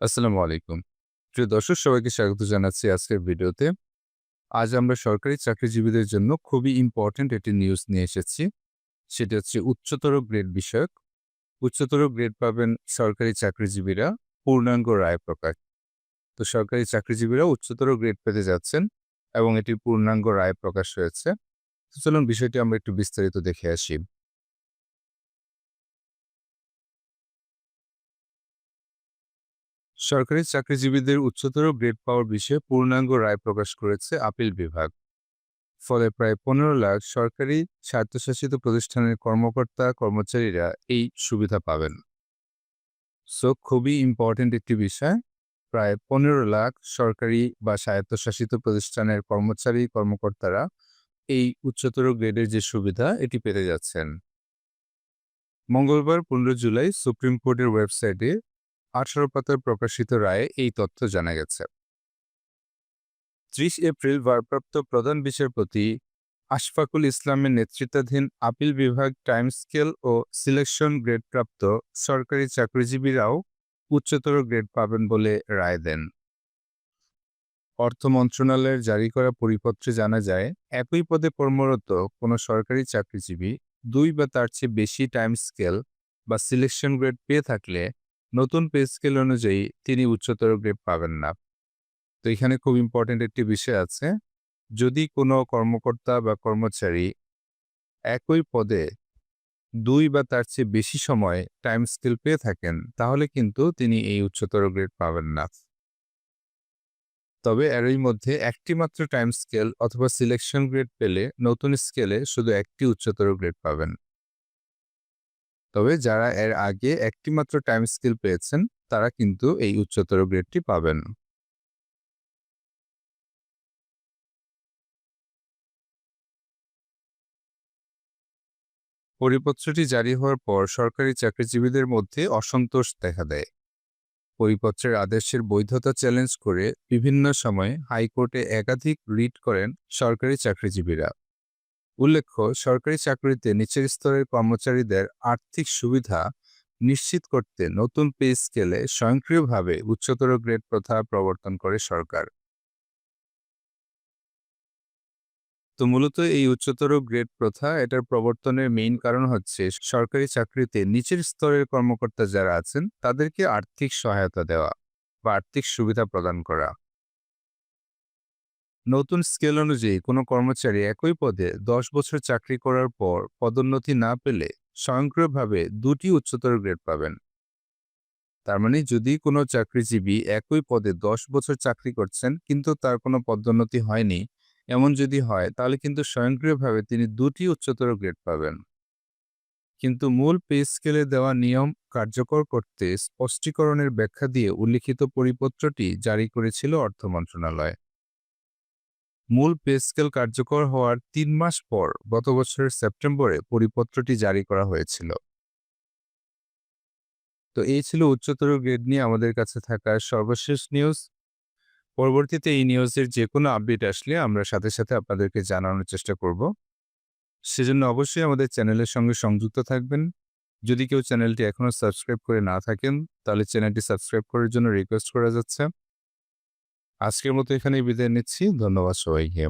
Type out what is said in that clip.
আসসালামু আলাইকুম। প্রিয় দর্শক, সবাইকে স্বাগত জানাচ্ছি আজকের ভিডিওতে। আজ আমরা সরকারি চাকরিজীবীদের জন্য খুবই ইম্পোর্টেন্ট একটি নিউজ নিয়ে এসেছি। সেটি হচ্ছে উচ্চতর গ্রেড বিষয়ক। উচ্চতর গ্রেড পাবেন সরকারি চাকরিজীবীরা পূর্ণাঙ্গ রায় প্রকাশ। তো সরকারি চাকরিজীবীরা উচ্চতর গ্রেড পেতে যাচ্ছেন এবং এটি পূর্ণাঙ্গ রায় প্রকাশ হয়েছে। চলুন বিষয়টি আমরা একটু বিস্তারিত দেখে আসি। সরকারি চাকরিজীবীদের উচ্চতর গ্রেড পাওয়ার বিষয়ে পূর্ণাঙ্গ রায় প্রকাশ করেছে আপিল বিভাগ। ফলে প্রায় পনেরো লাখ সরকারি স্বায়ত্তশাসিত প্রতিষ্ঠানের কর্মকর্তা, কর্মচারীরা এই সুবিধা পাবেন। সো খুবই ইম্পর্টেন্ট একটি বিষয়। প্রায় পনেরো লাখ সরকারি বা স্বায়ত্তশাসিত প্রতিষ্ঠানের কর্মচারী, কর্মকর্তারা এই উচ্চতর গ্রেডের যে সুবিধা, এটি পেতে যাচ্ছেন। মঙ্গলবার পনেরো জুলাই সুপ্রিম কোর্টের ওয়েবসাইটে আঠারো পাতায় প্রকাশিত রায়ে এই তথ্য জানা গেছে। ত্রিশ এপ্রিল ভারপ্রাপ্ত প্রধান বিচারপতি আশফাকুল ইসলামের নেতৃত্বাধীন আপিল বিভাগ টাইম স্কেল ও সিলেকশন গ্রেড প্রাপ্ত সরকারি চাকরিজীবীরাও উচ্চতর গ্রেড পাবেন বলে রায় দেন। অর্থ মন্ত্রণালয়ের জারি করা পরিপত্রে জানা যায়, একই পদে কর্মরত কোনো সরকারি চাকরিজীবী দুই বা তার চেয়ে বেশি টাইম স্কেল বা সিলেকশন গ্রেড পেয়ে থাকলে নতুন পে স্কেল অনুযায়ী তিনি উচ্চতর গ্রেড পাবেন না। তো এখানে খুব ইম্পর্টেন্ট একটি বিষয় আছে। যদি কোনো কর্মকর্তা বা কর্মচারী একই পদে দুই বা তার চেয়ে বেশি সময় টাইম স্কেল পেয়ে থাকেন, তাহলে কিন্তু তিনি এই উচ্চতর গ্রেড পাবেন না। তবে এরই মধ্যে একটি মাত্র টাইম স্কেল অথবা সিলেকশন গ্রেড পেলে নতুন স্কেলে শুধু একটি উচ্চতর গ্রেড পাবেন। তবে যারা এর আগে একটি মাত্র টাইম স্কেল পেয়েছেন, তারা কিন্তু এই উচ্চতর গ্রেডটি পাবেন। পরিপত্রটি জারি হওয়ার পর সরকারি চাকরিজীবীদের মধ্যে অসন্তোষ দেখা দেয়। পরিপত্রের আদেশের বৈধতা চ্যালেঞ্জ করে বিভিন্ন সময়ে হাইকোর্টে একাধিক রিট করেন সরকারি চাকরিজীবীরা। উল্লেখ্য, সরকারি চাকরিতে নিচের স্তরের কর্মচারীদের আর্থিক সুবিধা নিশ্চিত করতে নতুন পে স্কেলে স্বয়ংক্রিয়ভাবে উচ্চতর গ্রেড প্রথা প্রবর্তন করে সরকার। তো মূলত এই উচ্চতর গ্রেড প্রথা, এটার প্রবর্তনের মেইন কারণ হচ্ছে সরকারি চাকরিতে নিচের স্তরের কর্মকর্তা যারা আছেন, তাদেরকে আর্থিক সহায়তা দেওয়া বা আর্থিক সুবিধা প্রদান করা। নতুন স্কেল অনুযায়ী কোনো কর্মচারী একই পদে দশ বছর চাকরি করার পর পদোন্নতি না পেলে স্বয়ংক্রিয়ভাবে দুটি উচ্চতর গ্রেড পাবেন। তার মানে যদি কোনো চাকরিজীবী একই পদে দশ বছর চাকরি করছেন, কিন্তু তার কোনো পদোন্নতি হয়নি, এমন যদি হয়, তাহলে কিন্তু স্বয়ংক্রিয়ভাবে তিনি দুটি উচ্চতর গ্রেড পাবেন। কিন্তু মূল পে স্কেলে দেওয়া নিয়ম কার্যকর করতে স্পষ্টীকরণের ব্যাখ্যা দিয়ে উল্লিখিত পরিপত্রটি জারি করেছিল অর্থ মন্ত্রণালয়। মূল পে স্কেল কার্যকর হওয়ার তিন মাস পর গত বছরের সেপ্টেম্বরে পরিপত্রটি জারি করা হয়েছিল। তো এই ছিল উচ্চতর গ্রেড নিয়ে আমাদের কাছে থাকা সর্বশেষ নিউজ। পরবর্তীতে এই নিউজের যে কোনো আপডেট আসলে আমরা সাথে সাথে আপনাদেরকে জানানোর চেষ্টা করব। সেজন্য অবশ্যই আমাদের চ্যানেলের সঙ্গে সংযুক্ত থাকবেন। যদি কেউ চ্যানেলটি এখনও সাবস্ক্রাইব করে না থাকেন, তাহলে চ্যানেলটি সাবস্ক্রাইব করার জন্য রিকোয়েস্ট করা যাচ্ছে। আজকের মতো এখানেই বিদায় নিচ্ছি। ধন্যবাদ সবাইকে।